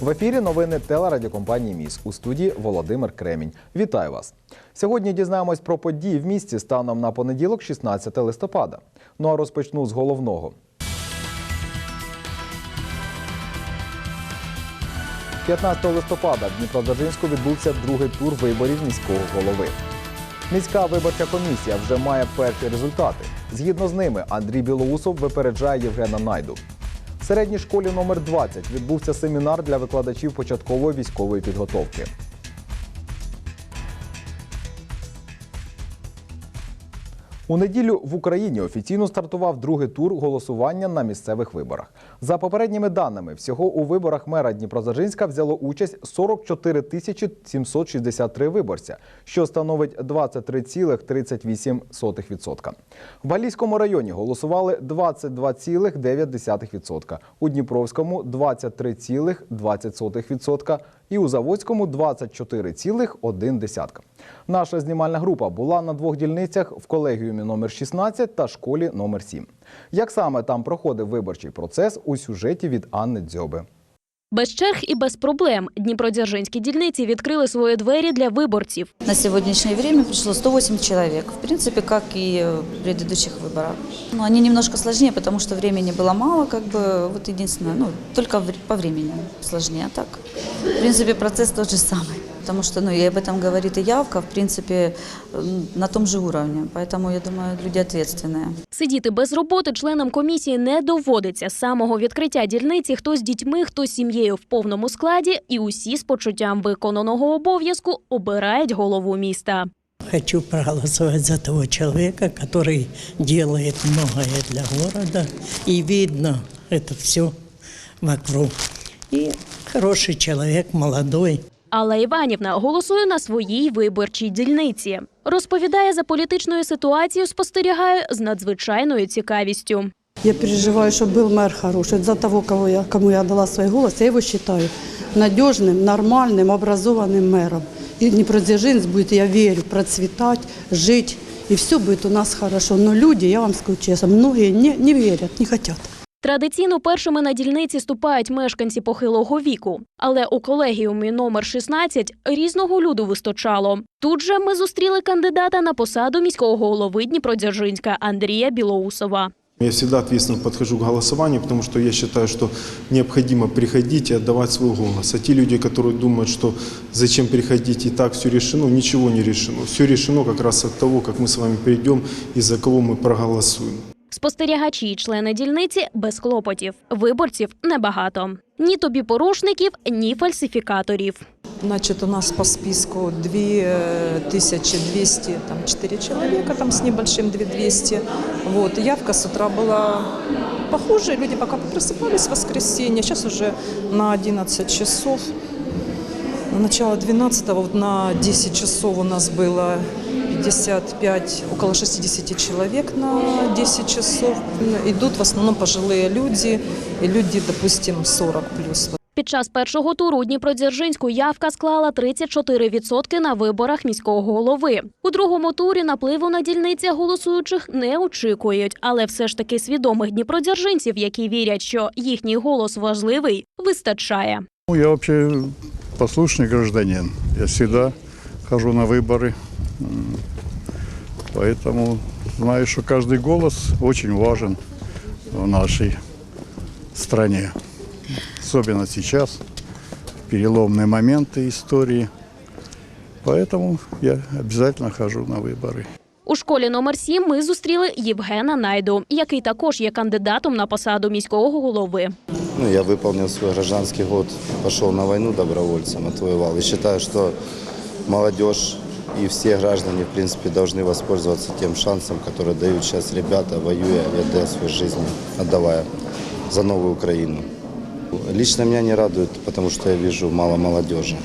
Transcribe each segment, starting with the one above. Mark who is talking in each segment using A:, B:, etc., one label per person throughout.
A: В ефірі новини телерадіокомпанії Міс у студії Володимир Кремінь. Вітаю вас! Сьогодні дізнаємось про події в місті станом на понеділок, 16 листопада. Ну а розпочну з головного. 15 листопада в Дніпродзержинську відбувся другий тур виборів міського голови. Міська виборча комісія вже має перші результати. Згідно з ними, Андрій Білоусов випереджає Євгена Найду. В середній школі номер 20 відбувся семінар для викладачів початкової військової підготовки. У неділю в Україні офіційно стартував другий тур голосування на місцевих виборах. За попередніми даними, всього у виборах мера Дніпродзержинська взяло участь 44 тисячі 763 виборця, що становить 23,38%. В Галійському районі голосували 22,9%, у Дніпровському 23,20% і у Заводському 24,1%. Наша знімальна група була на двох дільницях в колегіумі номер 16 та школі номер 7. Як саме там проходив виборчий процес у сюжеті від Анни Дзьоби.
B: Без черг і без проблем Дніпродзержинські дільниці відкрили свої двері для виборців.
C: На сегодняшнее время пришло 108 человек. В принципе, как и в предыдущих выборах. Но они немножко сложнее, потому что времени было мало, как бы, вот единственное, ну, только в- по времени сложнее. А так, в принципе, процесс тот же самый. Потому что, ну, и об этом говорит и явка, в принципе, м, на том же уровне. Поэтому, я думаю, люди ответственные.
B: Сидіти без роботи членам комісії не доводиться. З самого відкриття дільниці хто з дітьми, хто з сім'єю в повному складі, і усі з почуттям виконаного обов'язку обирають голову міста.
D: Хочу проголосовать за того человека, который делает многое для города, и видно это все вокруг. И хороший человек, молодой.
B: Алла Іванівна голосує на своїй виборчій дільниці. Розповідає за політичною ситуацією, спостерігає з надзвичайною цікавістю.
E: Я переживаю, чтобы был мэр хороший. За того, кого я, кому я дала свой голос, я его считаю надежным, нормальным, образованным мэром. И Днепродзержинск будет, я верю, процветать, жить, и все будет у нас хорошо. Но люди, я вам скажу честно, многие не, не верят, не хотят.
B: Традиційно першими на дільниці ступають мешканці похилого віку. Але у колегіумі номер 16 різного люду вистачало. Тут же ми зустріли кандидата на посаду міського голови Дніпродзержинська Андрія Білоусова.
F: Я всегда ответственно подхожу к голосованию, потому что я считаю, что необходимо приходить и отдавать свой голос. А те люди, которые думают, что зачем приходить и так все решено, ничего не решено. Все решено как раз от того, как мы с вами придем и за кого мы проголосуем.
B: Спостерігачі й члени дільниці без клопотів. Виборців небагато. Ні тобі порушників, ні фальсифікаторів.
G: Значит, у нас по списку 2204 человека, там с небольшим 2200. Вот. Явка с утра была похожая, люди пока просыпались в воскресенье, сейчас уже на 11 часов. На начало 12 вот на 10 часов у нас было 55, около 60 человек на 10 часов. Идут в основном пожилые люди, и люди, допустим, 40 плюс.
B: Під час першого туру у Дніпродзержинську явка склала 34% на виборах міського голови. У другому турі напливу на дільницях голосуючих не очікують, але все ж таки свідомих дніпродзержинців, які вірять, що їхній голос важливий, вистачає.
H: Ну, Я вообще послушный гражданин. Я всегда хожу на выборы. М, Поэтому знаю, что каждый голос очень важен в нашей стране. Особенно сейчас, в переломные моменты истории. Поэтому я обязательно хожу на выборы.
B: У школі номер 7 ми зустріли Євгена Найду, який також є кандидатом на посаду міського голови.
I: Ну, я выполнил свой гражданский год, пошел на войну добровольцем, отвоевал. И считаю, что молодежь и все граждане, в принципе, должны воспользоваться тем шансом, который дают сейчас ребята, воюя и отдая свою жизнь, отдавая за новую Украину. Лично меня не радует, потому что я вижу мало молодежи.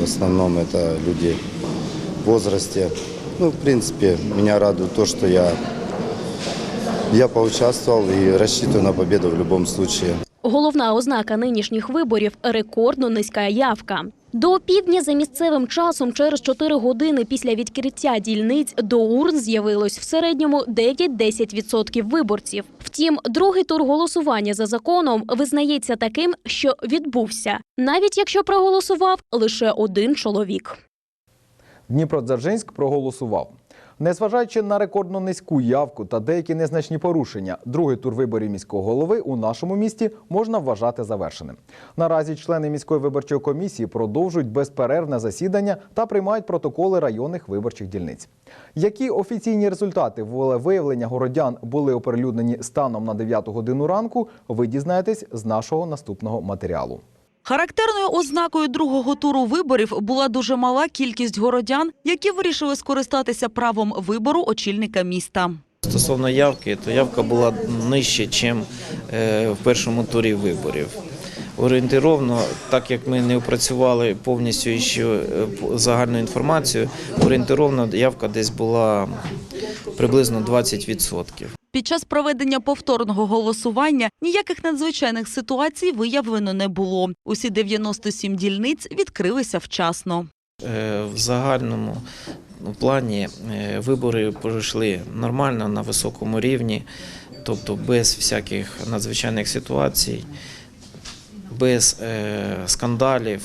I: В основном это люди в возрасте. Ну, в принципе, меня радует то, что я, я поучаствовал и рассчитываю на победу в любом случае.
B: Головна ознака нинішніх виборів рекордно низька явка. До півдня за місцевим часом через 4 години після відкриття дільниць до урн з'явилось в середньому 9-10% виборців. Втім, другий тур голосування за законом визнається таким, що відбувся, навіть якщо проголосував лише один чоловік.
A: Дніпродзержинськ проголосував. Незважаючи на рекордно низьку явку та деякі незначні порушення, другий тур виборів міського голови у нашому місті можна вважати завершеним. Наразі члени міської виборчої комісії продовжують безперервне засідання та приймають протоколи районних виборчих дільниць. Які офіційні результати волевиявлення городян були оприлюднені станом на 9 годину ранку, ви дізнаєтесь з нашого наступного матеріалу.
J: Характерною ознакою другого туру виборів була дуже мала кількість городян, які вирішили скористатися правом вибору очільника міста.
K: Стосовно явки, то явка була нижче, ніж в першому турі виборів. Орієнтировно, так як ми не опрацювали повністю ще е, загальну інформацію, орієнтировно явка десь була приблизно 20%.
J: Під час проведення повторного голосування ніяких надзвичайних ситуацій виявлено не було. Усі 97 дільниць відкрилися вчасно.
K: Е, В загальному плані е, вибори пройшли нормально на високому рівні, тобто без всяких надзвичайних ситуацій, без е, скандалів,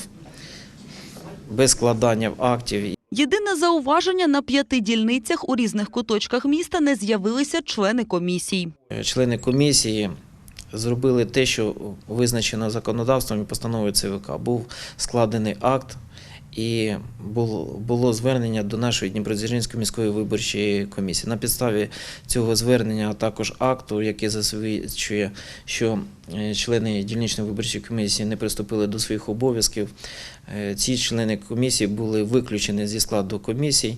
K: без складання актів.
J: Єдине зауваження на п'яти дільницях у різних куточках міста не з'явилися члени комісій.
K: Е, Члени комісії зробили те, що визначено законодавством і постановою ЦВК. Був складений акт і було, звернення до нашої Дніпродзержинської міської виборчої комісії. На підставі цього звернення, а також акту, який засвідчує, що е, члени дільничної виборчої комісії не приступили до своїх обов'язків. е, Ці члени комісії були виключені зі складу комісій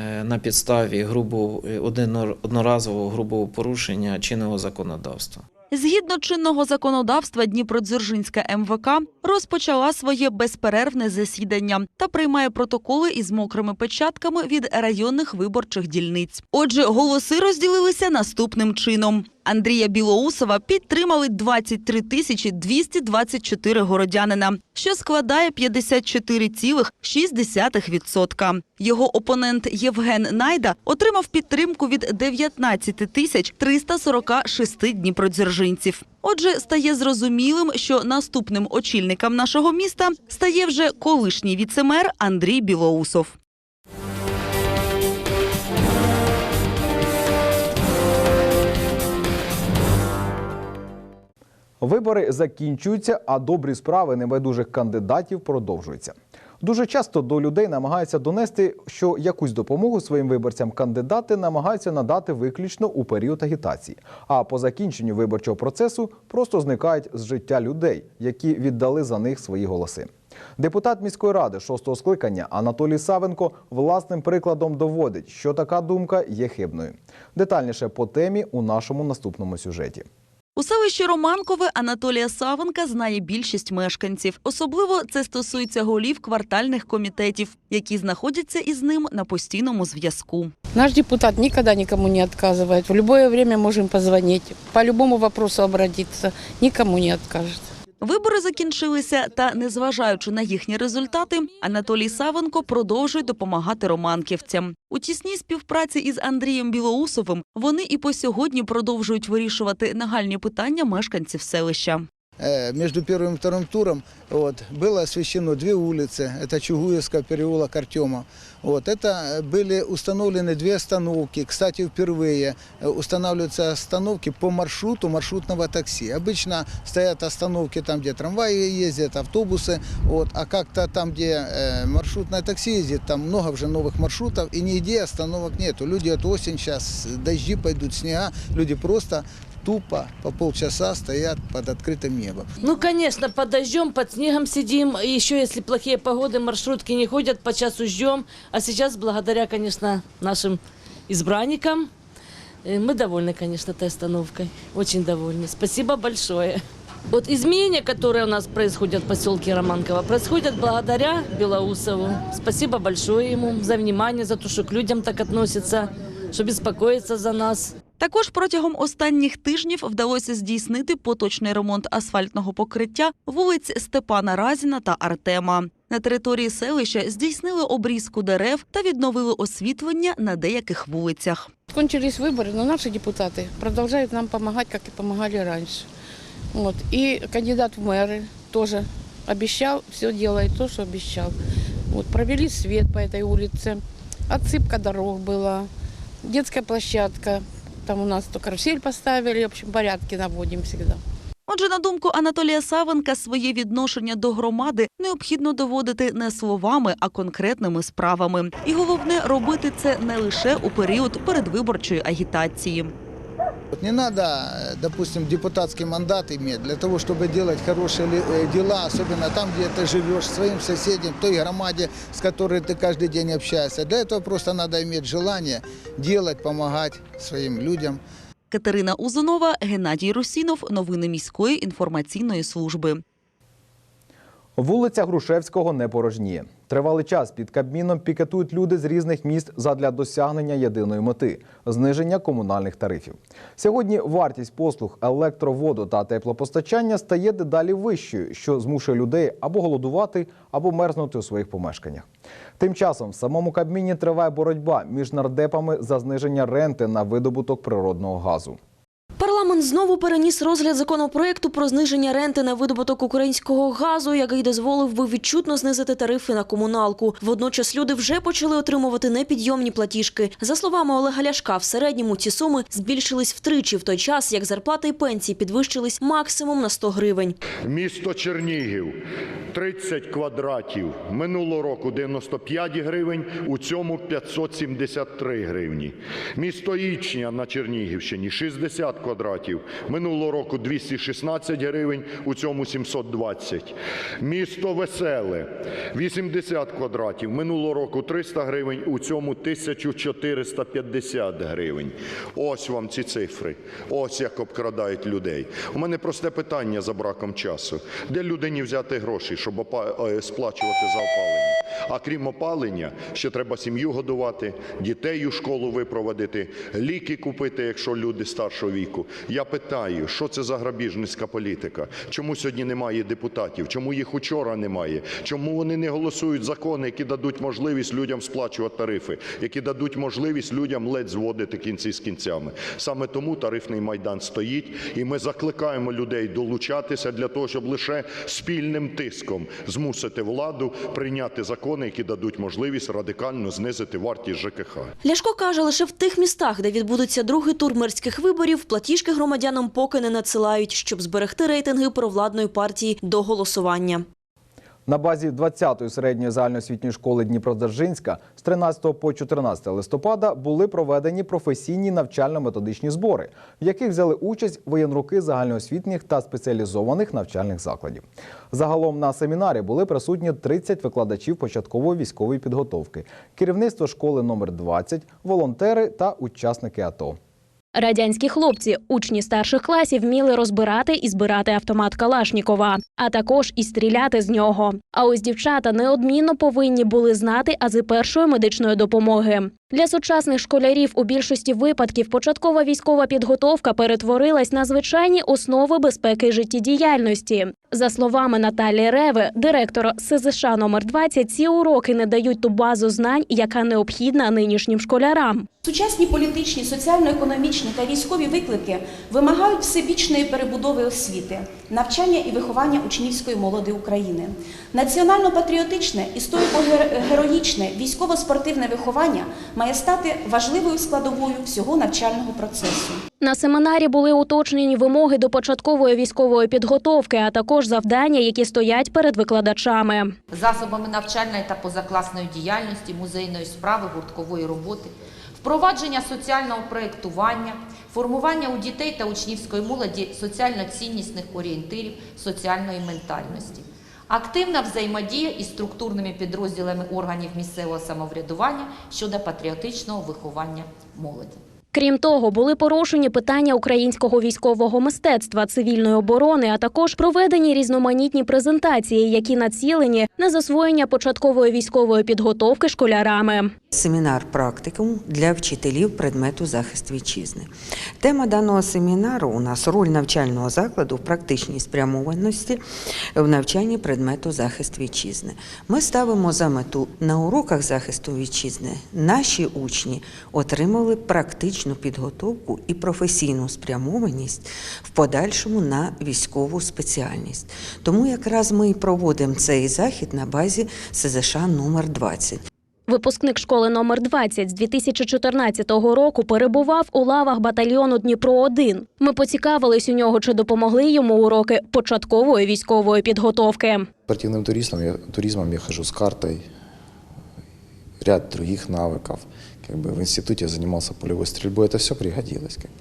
K: е, на підставі грубо одинор- одноразового грубого порушення чинного законодавства.
J: Згідно чинного законодавства, Дніпродзержинська МВК розпочала своє безперервне засідання та приймає протоколи із мокрими печатками від районних виборчих дільниць. Отже, голоси розділилися наступним чином. Андрія Білоусова підтримали 23 тисячі 224 городянина, що складає 54,6%. Його опонент Євген Найда отримав підтримку від 19 тисяч 346 дніпродзержинців. Отже, стає зрозумілим, що наступним очільником нашого міста стає вже колишній віцемер Андрій Білоусов.
A: Вибори закінчуються, а добрі справи небайдужих кандидатів продовжуються. Дуже часто до людей намагаються донести, що якусь допомогу своїм виборцям кандидати намагаються надати виключно у період агітації. А по закінченню виборчого процесу просто зникають з життя людей, які віддали за них свої голоси. Депутат міської ради шостого скликання Анатолій Савенко власним прикладом доводить, що така думка є хибною. Детальніше по темі у нашому наступному сюжеті.
J: У селищі Романкове Анатолія Савенка знає більшість мешканців. Особливо це стосується голів квартальних комітетів, які знаходяться із ним на постійному зв'язку.
L: Наш депутат ніколи нікому не відказує. В будь-яке час можемо позвонить, по будь-якому питанню обратитися, нікому не откажет.
J: Вибори закінчилися, та незважаючи на їхні результати, Анатолій Савенко продовжує допомагати романківцям. У тісній співпраці із Андрієм Білоусовим вони і по сьогодні продовжують вирішувати нагальні питання мешканців селища.
M: Э, между первым и вторым туром вот, было освещено две улицы. Это Чугуевская, переулок Артема. Вот, это э, были установлены две остановки. Кстати, впервые э, устанавливаются остановки по маршруту маршрутного такси. Обычно стоят остановки там, где трамваи ездят, автобусы. Вот, а как-то там, где э, маршрутное такси ездит, там много уже новых маршрутов и нигде остановок нету. Люди, это осень сейчас, дожди пойдут, снега. Люди просто тупо по полчаса стоят под открытым небом.
N: Ну, конечно, под дождем, под снегом сидим. И еще если плохие погоды, маршрутки не ходят, по часу ждем. А сейчас, благодаря, конечно, нашим избранникам, э, мы довольны, конечно, этой остановкой. Очень довольны. Спасибо большое. Вот изменения, которые у нас происходят в поселке Романково, происходят благодаря Белоусову. Спасибо большое ему за внимание, за то, что к людям так относится, что беспокоится за нас.
J: Також протягом останніх тижнів вдалося здійснити поточний ремонт асфальтного покриття вулиць Степана Разіна та Артема. На території селища здійснили обрізку дерев та відновили освітлення на деяких вулицях.
L: Кончились выборы, но наши депутаты продолжают нам помогать, как и помогали раньше. Вот. И кандидат в мэры тоже обещал, все делает то, что обещал. Вот. Провели свет по этой улице, отсыпка дорог была, детская площадка. Там у нас то карусель поставили, в общем, порядки наводим всегда.
J: Отже, на думку Анатолія Савенка, своє відношення до громади необхідно доводити не словами, а конкретними справами. І головне робити це не лише у період передвиборчої агітації.
M: Вот Не надо, э, допустим, депутатский мандат иметь для того, чтобы делать хорошие ли- э, дела, особенно там, где ты живешь, своим соседям, той громаде, с которой ты каждый день общаешься. Для этого просто надо иметь желание делать, помогать своим людям.
J: Катерина Узунова, Геннадій Русінов. Новини міської інформаційної служби.
A: Вулиця Грушевського не порожніє. Тривалий час під Кабміном пікетують люди з різних міст задля досягнення єдиної мети зниження комунальних тарифів. Сьогодні вартість послуг електроводу та теплопостачання стає дедалі вищою, що змушує людей або голодувати, або мерзнути у своїх помешканнях. Тим часом в самому Кабміні триває боротьба між нардепами за зниження ренти на видобуток природного газу.
B: Знову переніс розгляд законопроекту про зниження ренти на видобуток українського газу, який дозволив би відчутно знизити тарифи на комуналку. Водночас люди вже почали отримувати непідйомні платіжки. За словами Олега Ляшка, в середньому ці суми збільшились втричі в той час, як зарплати і пенсії підвищились максимум на 100 гривень.
O: Місто Чернігів 30 квадратів. Минулого року 95 гривень, у цьому 573 гривні. Місто Ічня на Чернігівщині 60 квадратів. Минулого року 216 гривень, у цьому 720. Місто Веселе 80 квадратів. Минулого року 300 гривень, у цьому 1450 гривень. Ось вам ці цифри. Ось як обкрадають людей. У мене просте питання за браком часу. Де людині взяти гроші, щоб е, сплачувати за опалення? А крім опалення, ще треба сім'ю годувати, дітей у школу випроводити, ліки купити, якщо люди старшого віку. Я питаю, що це за грабіжницька політика? Чому сьогодні немає депутатів? Чому їх учора немає? Чому вони не голосують закони, які дадуть можливість людям сплачувати тарифи, які дадуть можливість людям ледь зводити кінці з кінцями? Саме тому тарифний майдан стоїть, і ми закликаємо людей долучатися для того, щоб лише спільним тиском змусити владу прийняти закони, які дадуть можливість радикально знизити вартість ЖКХ.
B: Ляшко каже, лише в тих містах, де відбудеться другий тур мерських виборів, платіжки громадянам поки не надсилають, щоб зберегти рейтинги провладної партії до голосування.
A: На базі 20-ї середньої загальноосвітньої школи Дніпродзержинська з 13 по 14 листопада були проведені професійні навчально-методичні збори, в яких взяли участь воєнруки загальноосвітніх та спеціалізованих навчальних закладів. Загалом на семінарі були присутні 30 викладачів початкової військової підготовки, керівництво школи номер 20, волонтери та учасники АТО.
B: Радянські хлопці, учні старших класів, вміли розбирати і збирати автомат Калашнікова, а також і стріляти з нього. А ось дівчата неодмінно повинні були знати ази першої медичної допомоги. Для сучасних школярів у більшості випадків початкова військова підготовка перетворилась на звичайні основи безпеки життєдіяльності. За словами Наталії Реви, директора СЗШ номер 20, ці уроки не дають ту базу знань, яка необхідна нинішнім школярам.
P: Сучасні політичні, соціально-економічні та військові виклики вимагають всебічної перебудови освіти, навчання і виховання учнівської молоди України. Національно-патріотичне, історико-героїчне, військово-спортивне виховання має стати важливою складовою всього навчального процесу.
B: На семінарі були уточнені вимоги до початкової військової підготовки, а також завдання, які стоять перед викладачами.
Q: засобами навчальної та позакласної діяльності, музейної справи, гурткової роботи, впровадження соціального проєктування, формування у дітей та учнівської молоді соціально-ціннісних орієнтирів, соціальної ментальності. Активна взаємодія із структурними підрозділами органів місцевого самоврядування щодо патріотичного виховання молоді.
B: Крім того, були порушені питання українського військового мистецтва, цивільної оборони, а також проведені різноманітні презентації, які націлені на засвоєння початкової військової підготовки школярами.
R: Семінар практикум для вчителів предмету захист вітчизни. Тема даного семінару у нас роль навчального закладу в практичній спрямованості в навчанні предмету захист вітчизни. Ми ставимо за мету на уроках захисту вітчизни наші учні отримали практичну підготовку і професійну спрямованість в подальшому на військову спеціальність. Тому якраз ми і проводимо цей захід на базі СЗШ номер 20.
B: Випускник школи номер 20 з 2014 року перебував у лавах батальйону Дніпро 1 Ми поцікавились у нього, чи допомогли йому уроки початкової військової підготовки.
S: Спортивным туристом я, туризмом я хожу с картой, ряд других навыков. Как бы в институте я занимался полевой стрельбой, это все пригодилось. Как бы.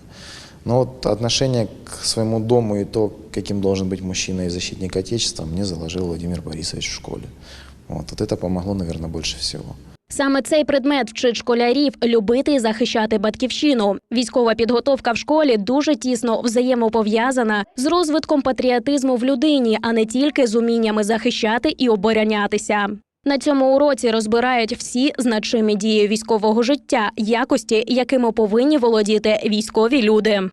S: Но вот отношение к своему дому и то, каким должен быть мужчина и защитник Отечества, мне заложил Владимир Борисович в школе. Вот, вот это помогло, наверное, больше всего.
B: Саме цей предмет вчить школярів любити і захищати батьківщину. Військова підготовка в школі дуже тісно взаємопов'язана з розвитком патріотизму в людині, а не тільки з уміннями захищати і оборонятися. На цьому уроці розбирають всі значимі дії військового життя, якості, якими повинні володіти військові люди.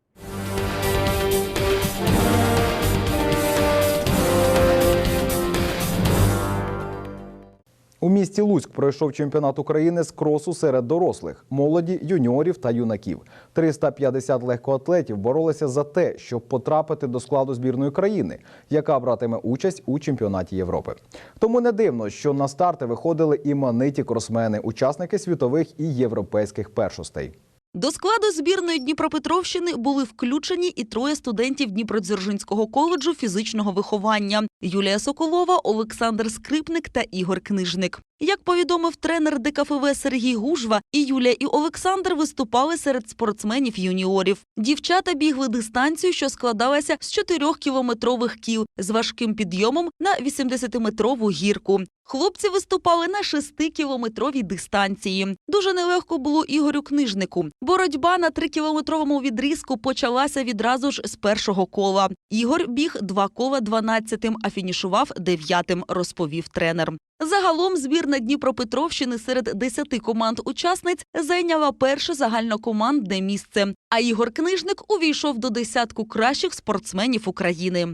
A: У місті Луцьк пройшов чемпіонат України з кросу серед дорослих, молоді, юніорів та юнаків. 350 легкоатлетів боролися за те, щоб потрапити до складу збірної країни, яка братиме участь у чемпіонаті Європи. Тому не дивно, що на старти виходили імениті кросмени, учасники світових і європейських першостей.
J: До складу збірної Дніпропетровщини були включені і троє студентів Дніпродзержинського коледжу фізичного виховання: Юлія Соколова, Олександр Скрипник та Ігор Книжник. Як повідомив тренер ДКФВ Сергій Гужва, і Юлія і Олександр виступали серед спортсменів юніорів. Дівчата бігли дистанцію, що складалася з 4-кілометрових кіл з важким підйомом на 80-метрову гірку. Хлопці виступали на 6-кілометровій дистанції. Дуже нелегко було Ігорю Книжнику. Боротьба на 3-кілометровому відрізку почалася відразу ж з першого кола. Ігор біг два кола 12-тим, а фінішував 9-тим, розповів тренер. Загалом збірна Дніпропетровщини серед 10 команд учасниць зайняла перше загальнокомандне місце. А Ігор Книжник увійшов до десятку кращих спортсменів України.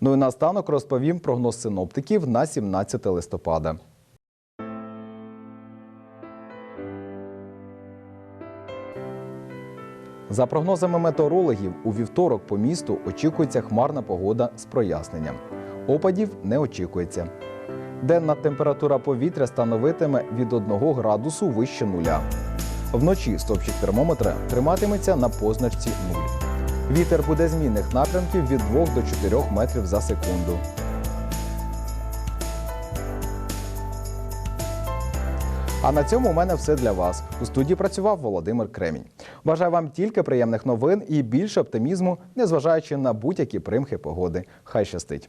A: Ну і наостанок розповім прогноз синоптиків на 17 листопада. За прогнозами метеорологів, у вівторок по місту очікується хмарна погода з проясненням. Опадів не очікується. Денна температура повітря становитиме від 1 градусу вище нуля. Вночі стопчик термометра триматиметься на позначці 0. Вітер буде змінних напрямків від 2 до 4 метрів за секунду. А на цьому у мене все для вас. У студії працював Володимир Кремінь. Бажаю вам тільки приємних новин і більше оптимізму, незважаючи на будь-які примхи погоди. Хай щастить!